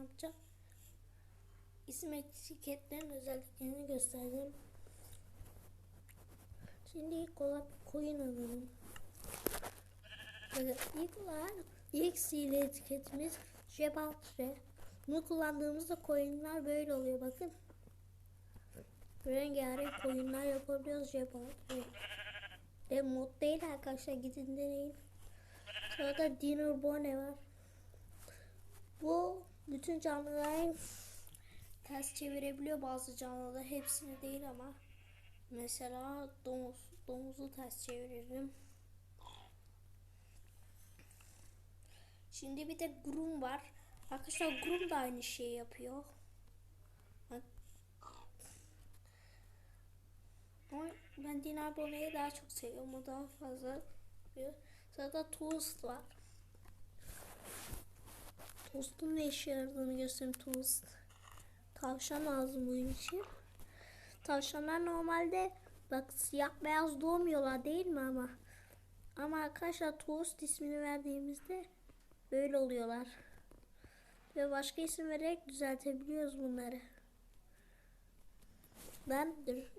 yapacağım? İsim etiketlerin özelliklerini göstereceğim. Şimdi ilk olarak koyun alalım. Evet, ilk olarak ilk sihirli etiketimiz Jebatre. Bunu kullandığımızda koyunlar böyle oluyor bakın. Rengarenk koyunlar yapabiliyoruz Jebatre. Ve mod değil arkadaşlar gidin deneyin. Sırada Dinner Bone var. Bu bütün canlıların ters çevirebiliyor bazı canlılar. Hepsini değil ama. Mesela domuz. Domuzu ters çeviririm. Şimdi bir de Grum var. Arkadaşlar Grum da aynı şeyi yapıyor. Ama ben Dinar Bone'yi daha çok seviyorum. O daha fazla yapıyor. Sırada Toast var. Toast'un ne işe yaradığını göstereyim Toast. Tavşan lazım bunun için. Tavşanlar normalde bak siyah beyaz doğmuyorlar değil mi ama? Ama arkadaşlar Toast ismini verdiğimizde böyle oluyorlar. Ve başka isim vererek düzeltebiliyoruz bunları. Ben dur.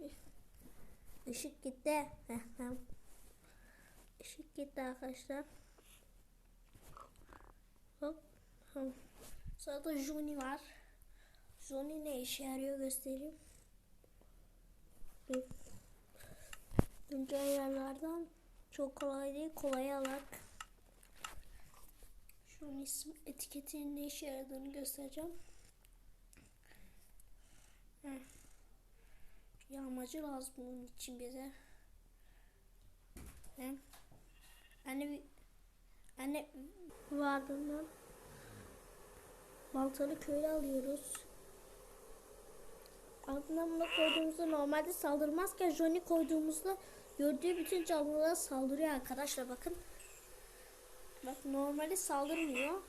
Işık gitti. Işık gitti arkadaşlar. Hop. Sırada Johnny var. Johnny ne işe yarıyor göstereyim. Dur. Önce ayarlardan çok kolay değil. Kolay alak. Şunun isim etiketinin ne işe yaradığını göstereceğim. Heh. Yağmacı lazım bunun için bize. Anne anne bu ardından baltalı köylü alıyoruz. Ardından bunu koyduğumuzda normalde saldırmazken Johnny koyduğumuzda gördüğü bütün canlılara saldırıyor arkadaşlar bakın. Bak normalde saldırmıyor.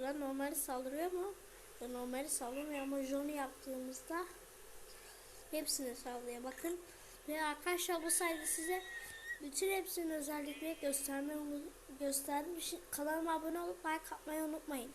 Lan normalde saldırıyor mu? Ya Normalde saldırmıyor ama Johnny yaptığımızda hepsini sallıyor. Bakın ve arkadaşlar bu sayede size bütün hepsinin özellikleri göstermeyi gösterdim. Kanalıma abone olup like atmayı unutmayın.